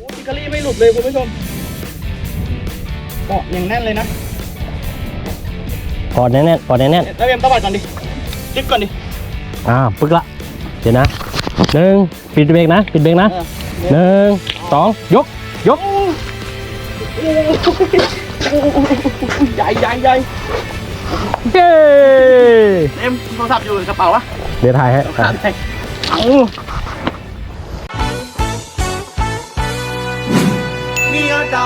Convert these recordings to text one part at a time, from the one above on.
โอ้ชิคารี่ไม่หลุดเลยคุณผู้ชมเกาะอย่างแน่นเลยนะพอแน่นๆพอแน่นแล้วเอ็มตะวัดก่อนดิจิ๊บก่อนดิๆอ่าปึ๊กละ เดี๋ยวนะหนึ่งปิดเบรกนะ ปิดเบรกนะเออหนึ่งสองยก ยก โอ้ใหญ่ใหญ่ใหญ่เย้เอ็มโทรศัพท์อยู่ในกระเป๋าวะเดี๋ยวถ่ายให้อะเอาเ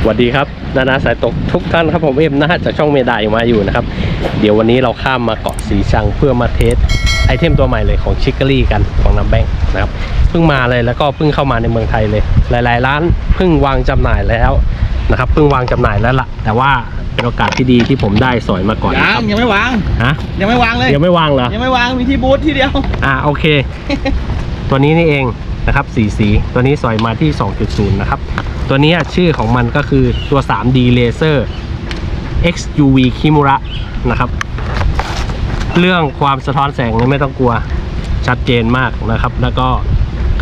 สวัสดีครับนานาสายตกทุกท่านครับผมเอ็มนะจากช่องเมดายมาอยู่นะครับ เดี๋ยววันนี้เราข้ามมาเกาะสีชังเพื่อมาเทสไอเทมตัวใหม่เลยของชิคเกอรี่กันของน้ำแบงค์นะครับเพิ่งมาเลยแล้วก็เพิ่งเข้ามาในเมืองไทยเลย หลาย ๆ ร้านเพิ่งวางจำหน่ายแล้วนะครับเพิ่งวางจำหน่ายแล้วล่ะ แต่ว่าเป็นโอกาสที่ดีที่ผมได้สอยมาก่อนนะยัคงรับยังไม่วางฮะยังไม่วางเลยยังไม่วางเหรอยังไม่วางมีที่บูธที่เดียวอ่าโอเค ตัวนี้นี่เองนะครับสีสีตัวนี้สอยมาที่ 2.0 นะครับ ตัวนี้ชื่อของมันก็คือตัว 3D Laser XUV Kimura นะครับ เรื่องความสะท้อนแสงเนี่ยไม่ต้องกลัวชัดเจนมากนะครับ แล้วก็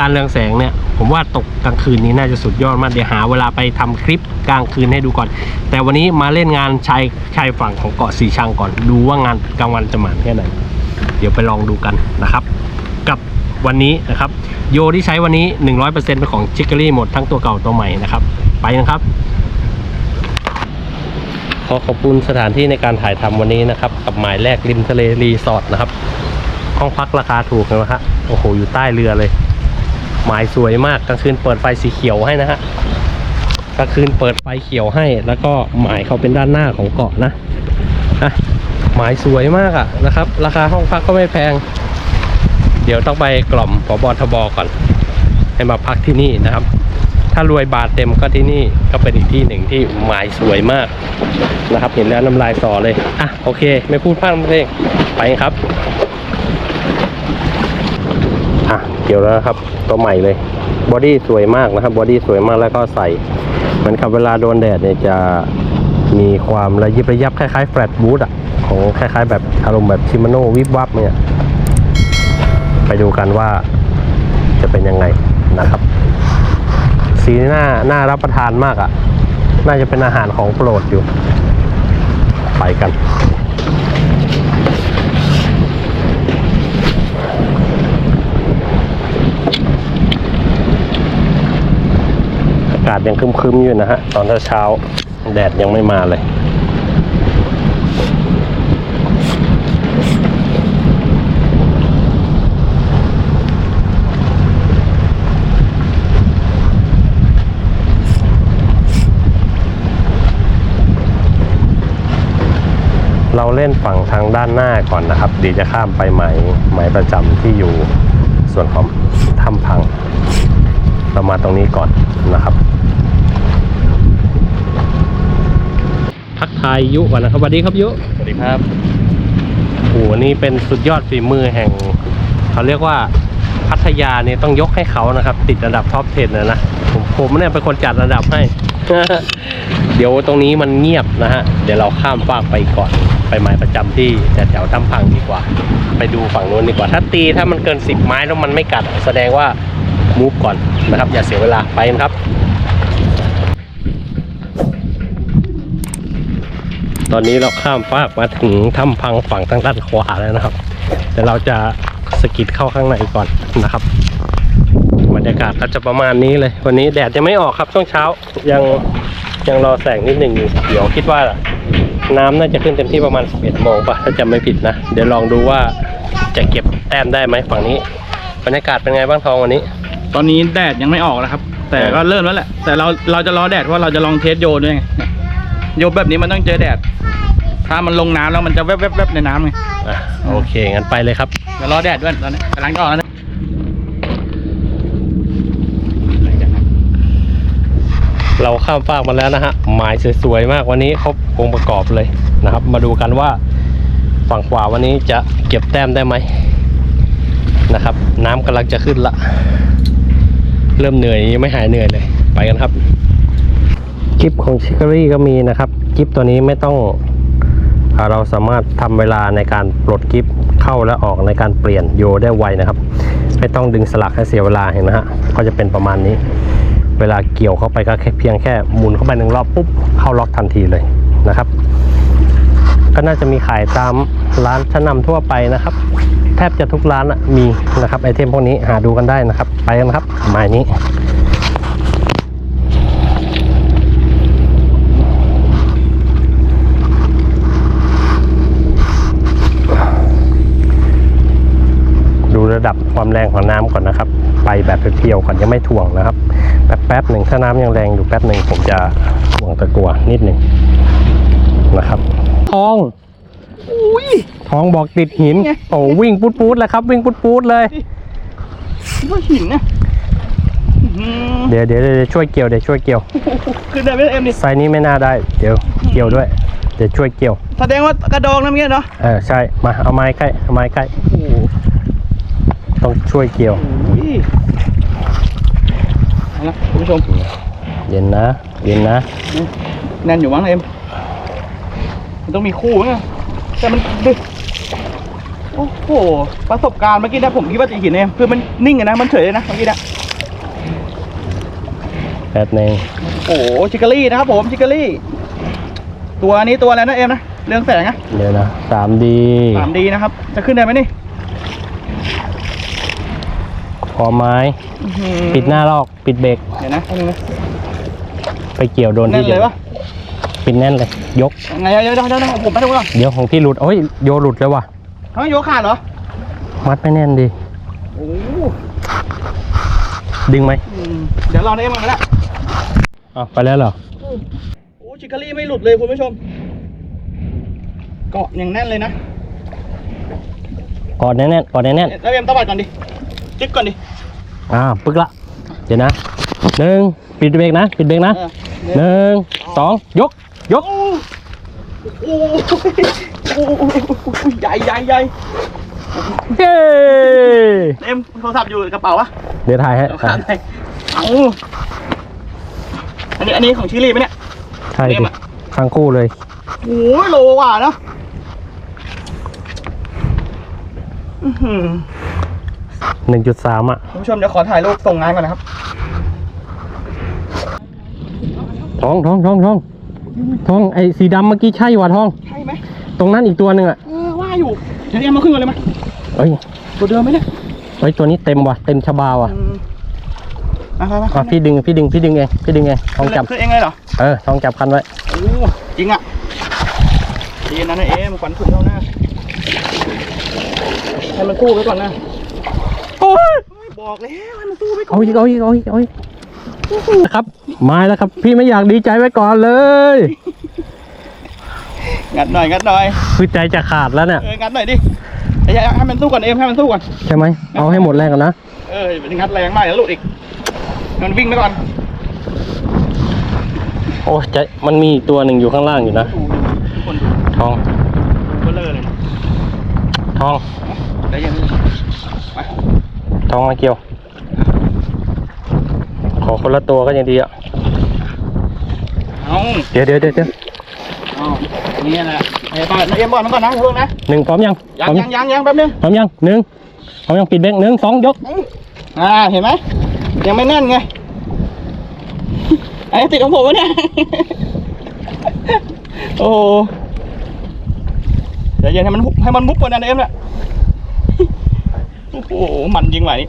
การเรืองแสงเนี่ย ผมว่าตกกลางคืนนี้น่าจะสุดยอดมาก เดี๋ยวหาเวลาไปทำคลิปกลางคืนให้ดูก่อน แต่วันนี้มาเล่นงานชายชายฝั่งของเกาะสีชังก่อน ดูว่างานกลางวันจะหมานแค่ไหน เดี๋ยวไปลองดูกันนะครับ วันนี้นะครับ โยที่ใช้วันนี้ 100%เป็นของชิคเกอรี่หมดทั้งตัวเก่าตัวใหม่นะครับ ไปนะครับ ขอขอบคุณสถานที่ในการถ่ายทำวันนี้นะครับ กับหมายแรกริมทะเลรีสอร์ทนะครับ ห้องพักราคาถูกนะฮะโอ้โห อยู่ใต้เรือเลย หมายสวยมากกลางคืนเปิดไฟสีเขียวให้นะฮะกลางคืนเปิดไฟเขียวให้ แล้วก็หมายเขาเป็นด้านหน้าของเกาะนะนะหมายสวยมากอะนะครับ ราคาห้องพักก็ไม่แพง เดี๋ยวต้องไปกล่อมผบทบก่อน ให้มาพักที่นี่นะครับ ถ้ารวยบาทเต็มก็ที่นี่ก็เป็นอีกที่หนึ่งที่หมายสวยมากนะครับ เห็นแล้วน้ำลายสอเลยอะโอเค ไม่พูดพร่ำเพลงไปครับอะเกี่ยวแล้วครับตัวใหม่เลยบอดี้สวยมากนะครับบอดี้สวยมากแล้วก็ใส่เหมือนกับเวลาโดนแดดเนี่ยจะมีความระยิบระยับคล้ายๆแฟลตบูทอะของคล้ายๆ แบบอารมณ์แบบชิมาโนวิบวับเนี่ย ไปดูกันว่าจะเป็นยังไงนะครับ สีหน้าน่ารับประทานมากอะ่ะ น่าจะเป็นอาหารของโปรดอยู่ ไปกันอากาศยังครึมๆอยู่นะฮะ ตอนเช้าแดดยังไม่มาเลย เราเล่นฝั่งทางด้านหน้าก่อนนะครับเดี๋ยวจะข้ามไปหมายหมายประจำที่อยู่ส่วนของถ้ำพังเรามาตรงนี้ก่อนนะครับ ทักทายยุก่อนนะครับสวัสดีครับยุสวัสดีครับโอ้โหนี่เป็นสุดยอดฝีมือแห่ง เขาเรียกว่าพัทยาเนี่ยต้องยกให้เขานะครับ ติดอันดับท็อป10นะนะผมผมเนี่ยเป็นคนจัดอันดับให้ เดี๋ยวตรงนี้มันเงียบนะฮะ เดี๋ยวเราข้ามฟากไปก่อน ไปหมายประจำที่แถวๆถ้ำพังดีกว่า ไปดูฝั่งนู้นดีกว่า ถ้าตีถ้ามันเกิน 10 ไม้แล้วมันไม่กัด แสดงว่ามูฟก่อนนะครับ อย่าเสียเวลาไปครับ ตอนนี้เราข้ามฟากมาถึงถ้ำพังฝั่งทางด้านขวาแล้วนะครับ แต่เราจะสกิดเข้าข้างในก่อนนะครับบรรยากาศก็จะประมาณนี้เลย วันนี้แดดยังไม่ออกครับช่วงเช้ายังยังรอแสงนิดหนึ่งอยู่เดี๋ยวคิดว่า น้ำน่าจะขึ้นเต็มที่ประมาณ 11โมงป่ะ ถ้าจำไม่ผิดนะ เดี๋ยวลองดูว่าจะเก็บแต้มได้ไหมฝั่งนี้บรรยากาศเป็นไงบ้างทองวันนี้ ตอนนี้แดดยังไม่ออกนะครับ แต่ก็เริ่มแล้วแหละ แต่เราเราจะรอแดดเพราะเราจะลองเทสโยนด้วยไงเนี่ยโยนแบบนี้มันต้องเจอแดด ถ้ามันลงน้ำแล้วมันจะแวบๆๆในน้ำไงอะโอเคงั้นไปเลยครับเดี๋ยวรอแดดด้วยตอนนี้กำลังจะออกแล้วนะ เราข้ามฟากมาแล้วนะฮะหมายสวยๆมากวันนี้ครบองค์ประกอบเลยนะครับ มาดูกันว่าฝั่งขวาวันนี้จะเก็บแต้มได้ไหมนะครับ น้ำกำลังจะขึ้นละ เริ่มเหนื่อยยังไม่หายเหนื่อยเลย ไปกันครับกิฟของชิค e รี่ก็มีนะครับกิฟตัวนี้ไม่ต้องเราสามารถทำเวลาในการปลดกิฟเข้าและออกในการเปลี่ยนโยได้ไวนะครับ ไม่ต้องดึงสลักให้เสียเวลาเห็นไหมฮะก็จะเป็นประมาณนี้ เวลาเกี่ยวเข้าไปก็เพียงแค่หมุนเข้าไปหนึ่งรอบปุ๊บเข้าล็อกทันทีเลยนะครับ ก็น่าจะมีขายตามร้านชั้นนำทั่วไปนะครับ แทบจะทุกร้านมีนะครับไอเทมพวกนี้หาดูกันได้นะครับ ไปกันครับหมายนี้ดูระดับความแรงของน้ำก่อนนะครับ ไปแบบเพียวๆก่อนยังไม่ถ่วงนะครับ แป๊บๆหนึ่งถ้าน้ำยังแรงอยู่แป๊บหนึ่งผมจะถ่วงตะกัวนิดหนึ่งนะครับทองอุ้ยทองบอกติดหินไงโอ้วิ่งปุ๊ดปุ๊ดๆเลยครับ วิ่งปุ๊ดปุ๊ดๆเลยว่าหินนะอื้อหือเดี๋ยวเดี๋ยวเดี๋ยวช่วยเกี่ยวเดี๋ยวช่วยเกี่ยวขึ้นได้ไหมเอ็มดิไซส์นี้ไม่น่าได้ เดี๋ยวเกี่ยวด้วย เดี๋ยวช่วยเกี่ยว แสดงว่ากระดองน้ำเงี้ยเนาะเออใช่มาเอาไม้ใกล้เอาไม้ใกล้โอ้โหต้องช่วยเกี่ยว อุ้ยเอาละคุณผู้ชม เย็นนะ เย็นนะ แน่นอยู่มั้งเอ็มมันต้องมีคู่นะแต่มันดึกโอ้โห ประสบการณ์เมื่อกี้นะผมคิดว่าจะหินเองคือมันนิ่งอะนะ มันเฉยเลยนะเมื่อกี้นะแป๊บหนึงโอ้โหชิคารี่นะครับผมชิคารี่ ตัวนี้ตัวอะไรนะเอ็มนะ เรื่องแสงอะเดี๋ยวนะสามดีสามดีนะครับ จะขึ้นได้ไหมนี่ พอไม้อื้อหือปิดหน้าลอก ปิดเบรกเดี๋ยวนะแป๊บนึงนะไปเกี่ยวโดนแน่ที่นเดีเลยยวปะปิดแน่นเลย ยกยังไงเดี๋ยวเดี๋ยวเดี๋ยวเดี๋ยวผมไปดูก่อนเดี๋ยวของที่หลุดโอ้ยโยหลุดเลยว่ะทำไมโยกขาดเหรอมัดไม่แน่นดี โอ้ดึงไหมอืมเดี๋ยวรอในเอ็มมาแล้วอ้าวไปแล้วเหรอ โอ้ชิคารี่ไม่หลุดเลยคุณผู้ชม เกาะอย่างแน่นเลยนะกอดแน่นๆกอดแน่นแล้วเอ็มตะวัดก่อนดิ จิ๊กก่อนดิๆอ่าปึ๊กละ เดี๋ยวนะหนึ่งปิดเบรกนะ ปิดเบรกนะเออ หนึ่งสองยก ยก โอ้โหโอ้โหโอ้โหใหญ่ใหญ่ใหญ่เย้เอ็มโทรศัพท์อยู่ในกระเป๋าวะเดี๋ยวถ่ายให้เอาขาดไปเอาอันนี้อันนี้ของชิลี่ไหมเนี่ยใช่เล่ดิมอะ ทั้งคู่เลย โอ้ยโลกว่าเนอะอื้อหือ หนึ่งจุดสามอะคุณผู้ชมเดี๋ยวขอถ่ายรูปส่งงานก่อนนะครับทองทองทองทองทองไอ้สีดำเมื่อกี้ใช่ว่ะทอง ใช่ไหมตรงนั้นอีกตัวหนึ่งอะเออว่าอยู่ เดี๋ยวเอ็มมาขึ้นก่อนเลยมั้ยเอ้ยตัวเดิมไหมเนี่ยเอ้ยตัวนี้เต็มว่ะเต็มชบาว่ะอืมมาไปไปอะพี่ดึงพี่ดึงพี่ดึงเองพี่ดึงเองทองจับขึ้นเองเลยเหรอเออทองจับคันไว้โอ้จริงอะดีนะนะเอ็มขวัญถุงเท่าหน้าให้มันสู้ไปก่อนนะ โอ้ยบอกแล้วให้มันสู้ไปก่อนเอาอีกเอาอีกเอาอีกเอาอีกนะครับมาแล้วครับ พี่ไม่อยากดีใจไว้ก่อนเลยงัดหน่อยงัดหน่อยคือใจจะขาดแล้วเนี่ยเอองัดหน่อยดิไอ้ยให้มันสู้ก่อนเอ็มให้มันสู้ก่อนใช่ไหมเอาให้หมดแรงกันนะเอออย่าไปงัดแรงมากเดี๋ยวหลุดอีกมันวิ่งไปก่อนโอ้ใจมันมีอีกตัวหนึ่งอยู่ข้างล่างอยู่นะดูทุกคนดูทองเบลอเลยทองใจเย็นไป ทองมาเกี่ยว ขอคนละตัวก็ยังดีอะ เอาเดี๋ยวเดี๋ยวเดี๋ยวเดี๋ยวเอานี่แหละไอ้บอลเอ็มบอลมันก่อนนะเพิ่งนะหนึ่งพร้อมยังยัพงร้อมยังยังยังแป๊บนึงพร้อมยังหนึ่งพร้อมยังปิดเบรกหนึ่งสองยก อ่าเห็นไหมยังไม่แน่นไงไอ้ติดของผมวะเนี่ยโอ้โหเดี๋ยวเย็นให้มันหุบให้มันมุบก่อนนะเอ็มเนี่ยโอ้โห มันยิงไหวนี่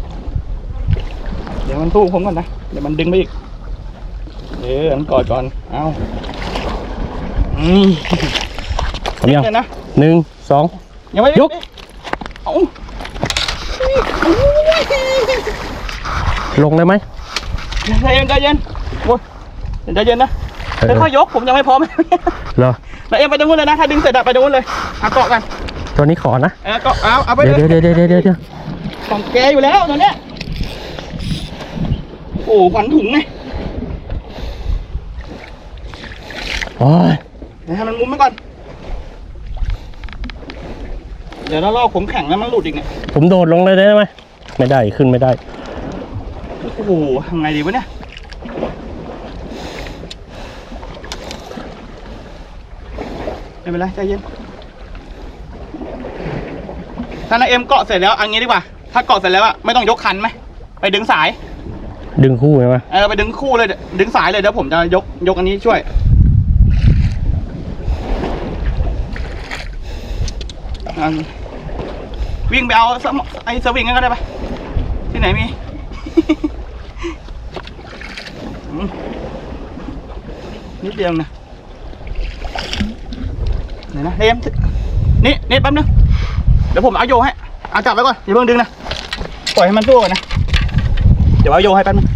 เดี๋ยวมันสู้ผมก่อนนะ เดี๋ยวมันดึงไปอีก เออ มันกอดก่อน เอาอืมพร้อมยังเดี๋ยวนะหนึ่งสองยังไม่ยกเอาลงเลยไหมใจเย็นใจเย็นโอ้ยใจเย็นนะเออค่อยๆยกผมยังไม่พร้อมเหรอแล้วเอ็มไปตรงนู้นเลยนะ ถ้าดึงเสร็จอะไปตรงนู้นเลยเอาเกาะกัน ตัวนี้ขอนะ เออเกาะเอาเอาไปเดี๋ยวเลยเดี๋ยวเดี๋ยวเดี๋ยวเดี๋ยวเดี๋ยว ของแกอยู่แล้วตัวเนี้ยโอ้ขวัญถุงไงโอ้ยเดี๋ยวให้มันมุมไปก่อน เดี๋ยวเราลอกผมแข็งแล้วมันหลุดอีกเนี่ย ผมโดดลงเลยได้ไหม ไม่ได้ขึ้นไม่ได้ โอ้โหทำไงดีวะเนี่ย ไม่เป็นไรใจเย็นถ้านายเอ็มเกาะเสร็จแล้วเอันนี้ดีกว่า ถ้าเกาะเสร็จแล้วอะไม่ต้องยกคันไหมไปดึงสายดึงคู่ไหมวะเออไปดึงคู่เลยดึงสายเลยเดี๋ยวผมจะยกยกอันนี้ช่วยอันวิ่งไปเอาสมไอ้สวิงกันก็ได้ปะที่ไหนมีอืมนิดเดียวนะเดี๋ยวนะเนมนี่นี่แป๊บนึงเดี๋ยวผมเอาโยให้ เอาจับไว้ก่อนอย่าเพิ่งดึงนะปล่อยให้มันสู้ก่อนนะเดี๋ยวเอาโยให้แป๊บนึง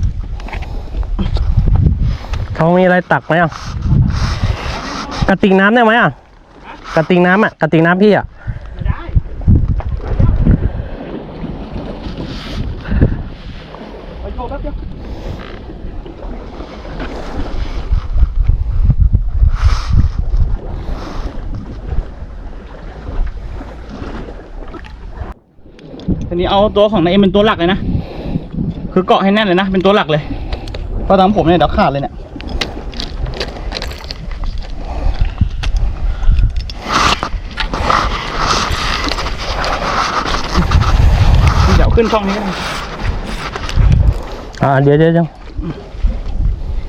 ทองมีอะไรตักไหมอะกระติกน้ำได้ไหมอะกระติกน้ำอะกระติกน้ำพี่อะไม่ได้ไปโชว์แป๊บเดียว นี้เอาตัวของนายเอ็มเป็นตัวหลักเลยนะ คือเกาะให้แน่นเลยนะ เป็นตัวหลักเลย เพราะตามผมเนี่ยเดี๋ยวขาดเลยเนี่ย เดี๋ยวขึ้นช่องนี้ก็ได้อ่าเดี๋ยวเดี๋ยวเดี๋ยว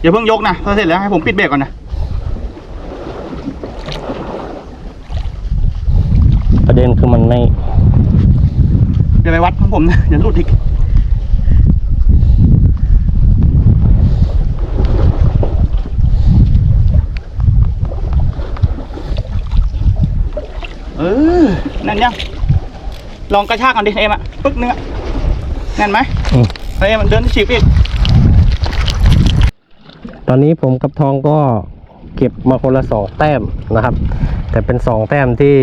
อย่าเพิ่งยกนะพอเสร็จแล้วให้ผมปิดเบรกก่อนนะ ประเด็นคือมันไม่ อย่าไปวัดของผมนะอย่าหลุดอีกเออนั่นยังลองกระชากก่อนดิเอ็มอะปึ๊กนึงอะแน่นไหมอืมเอ็มมันเดินฉีกอีกตอนนี้ผมกับทองก็เก็บมาคนละสองแต้มนะครับ แต่เป็นสองแต้มที่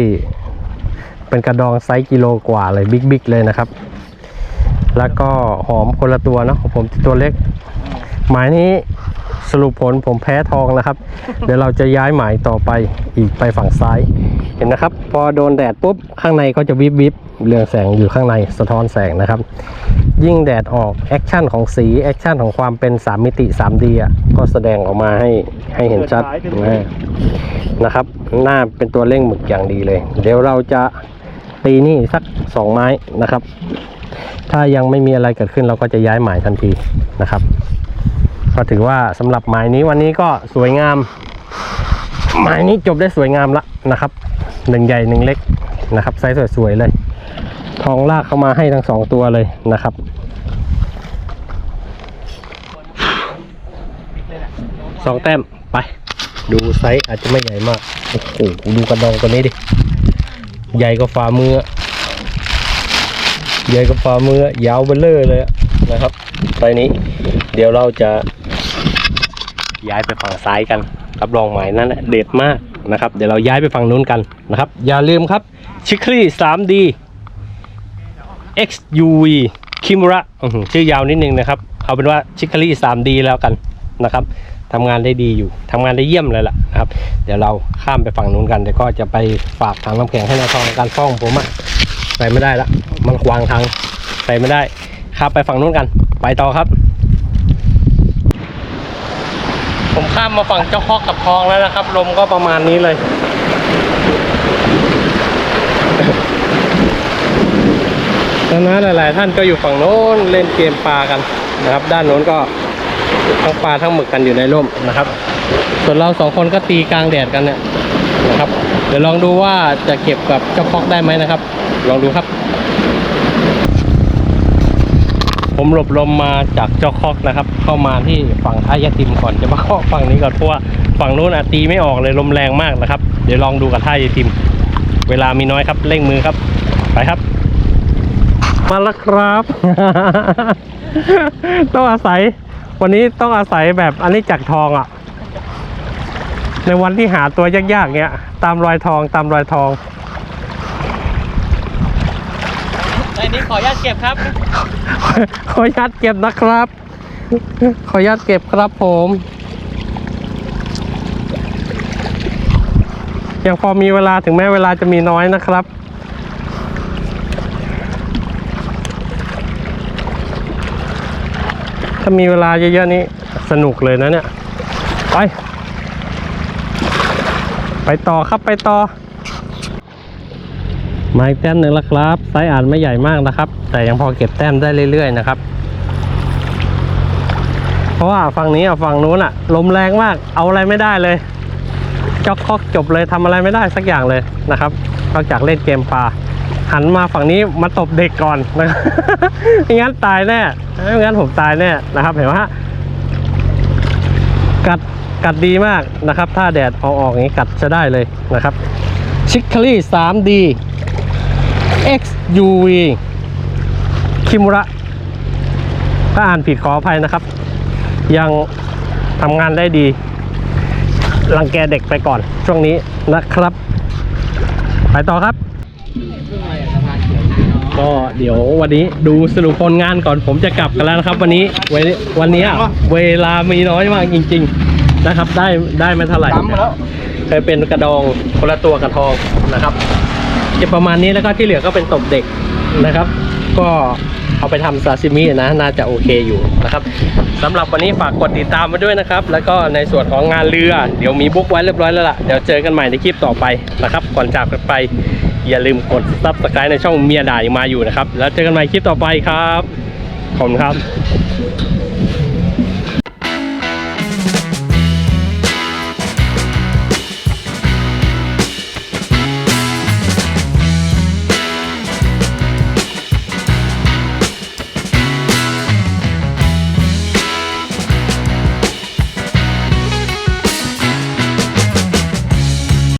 เป็นกระดองไซส์กิโลกว่าเลยบิ๊กๆเลยนะครับ แล้วก็หอมคนละตัวเนาะของผมตัวเล็ก หมายนี้สรุปผลผมแพ้ทองนะครับ เดี๋ยวเราจะย้ายหมายต่อไปอีกไปฝั่งซ้าย เห็นนะครับ พอโดนแดดปุ๊บข้างในก็จะวิบวิบเรืองแสงอยู่ข้างในสะท้อนแสงนะครับ ยิ่งแดดออกแอคชั่นของสีแอคชั่นของความเป็น 3 มิติ 3D อะก็แสดงออกมาให้ให้เห็นชัดนะนะครับ หน้าเป็นตัวเร่งหมึกอย่างดีเลย เดี๋ยวเราจะ ตีนี่สัก2ไม้นะครับ ถ้ายังไม่มีอะไรเกิดขึ้นเราก็จะย้ายหมายทันทีนะครับ ก็ถือว่าสำหรับหมายนี้วันนี้ก็สวยงาม หมายนี้จบได้สวยงามละนะครับหนึ่งใหญ่หนึ่งเล็กนะครับไซส์สวยๆเลย ทองลากเข้ามาให้ทั้งสองตัวเลยนะครับสองแต้มไป ดูไซส์อาจจะไม่ใหญ่มาก โอ้โหดูกระดองตัวนี้ดิ ใหญ่กว่าฝ่ามือ ใหญ่กว่าฝ่ามือยาวเบลเลอร์เลยนะครับไซนี้ เดี๋ยวเราจะ ย้ายไปฝั่งซ้ายกัน รับรองหมายนั้นนะเด็ดมากนะครับ เดี๋ยวเราย้ายไปฝั่งนู้นกันนะครับ อย่าลืมครับชิคลี่ 3D XUV Kimura อื้อหือชื่อยาวนิดนึงนะครับ เอาเป็นว่าชิคลี่ 3D แล้วกันนะครับ ทำงานได้ดีอยู่ทำงานได้เยี่ยมเลยล่ะนะครับ เดี๋ยวเราข้ามไปฝั่งนู้นกันเดี๋ยวก็จะไปฝากถังน้ำแข็งให้นาทองการฟ้องผมอะใส่ไม่ได้ละมันขวางทางใส่ไม่ได้ข้ามไปฝั่งนู้นกัน ไปต่อครับ ผมข้ามมาฝั่งเจ้าฮอกกับทองแล้วนะครับ ลมก็ประมาณนี้เลยตอนนั้นหลาย ๆ ท่านก็อยู่ฝั่งโน้นเล่นเกมปลากันนะครับ ด้านโน้นก็ ทั้งปลาทั้งหมึกกันอยู่ในร่มนะครับ ส่วนเราสองคนก็ตีกลางแดดกันเนี่ยนะครับ เดี๋ยวลองดูว่าจะเก็บกับเจ้าฮอกได้ไหมนะครับ ลองดูครับ ผมหลบลมมาจากเจ้าคอกนะครับ เข้ามาที่ฝั่งท่ายาติมก่อนจะมาเคาะฝั่งนี้ก่อนเพราะว่าฝั่งนู้นอะตีไม่ออกเลยลมแรงมากนะครับ เดี๋ยวลองดูกับท่ายาติม เวลามีน้อยครับเร่งมือครับ ไปครับ มาแล้วครับ ต้องอาศัย วันนี้ต้องอาศัยแบบอันนี้จากทองอะ ในวันที่หาตัวยากๆเนี้ย ตามรอยทองตามรอยทองอันนี้ขออนุญาตเก็บครับ ขออนุญาตเก็บนะครับ ขออนุญาตเก็บครับผมยังพอมีเวลาถึงแม้เวลาจะมีน้อยนะครับามีเวลาเยอะๆนี้สนุกเลยนะเนี่ย ไป ไปต่อครับไปต่อ มาอีกแต้มหนึ่งแล้วครับ ไซส์อ่าจไม่ใหญ่มากนะครับ แต่ยังพอเก็บแต้มได้เรื่อยๆนะครับ เพราะว่าฝั่งนี้กับฝั่งนู้นอะลมแรงมากเอาอะไรไม่ได้เลยจอกคอกจบเลยทำอะไรไม่ได้สักอย่างเลยนะครับนอกจากเล่นเกมปลา หันมาฝั่งนี้มาตบเด็กก่อนนะครับไม่งั้นตายแน่ไม่งั้นผมตายแน่นะครับ เห็นไหมฮะกัดกัดดีมากนะครับ ถ้าแดดเอาออกอย่างนี้กัดจะได้เลยนะครับชิคคลี่ 3D XUV คิมุระถ้าอ่านผิดขออภัยนะครับ ยังทำงานได้ดี รังแกเด็กไปก่อนช่วงนี้นะครับ ไปต่อครับ ก็เดี๋ยววันนี้ดูสรุปผลงานก่อนผมจะกลับกันแล้วนะครับ วันนี้เววันนี้เวลามีน้อยมากจริง ๆนะครับ ได้ได้ไม่เท่าไหร่ดำมาแล้วเคยเป็นกระดองคนละตัวกับทองนะครับจะประมาณนี้แล้วก็ที่เหลือก็เป็นตบเด็กนะครับ ก็เอาไปทำซาซิมินะ น่าจะโอเคอยู่นะครับสำหรับวันนี้ฝากกดติดตามมาด้วยนะครับ แล้วก็ในส่วนของงานเรือ เดี๋ยวมีบุ๊กไว้เรียบร้อยแล้วล่ะ เดี๋ยวเจอกันใหม่ในคลิปต่อไปนะครับ ก่อนจากกันไป อย่าลืมกดซับสไครต์ในช่องเมียด่ายังมาอยู่นะครับ แล้วเจอกันใหม่คลิปต่อไปครับ ขอบคุณครับ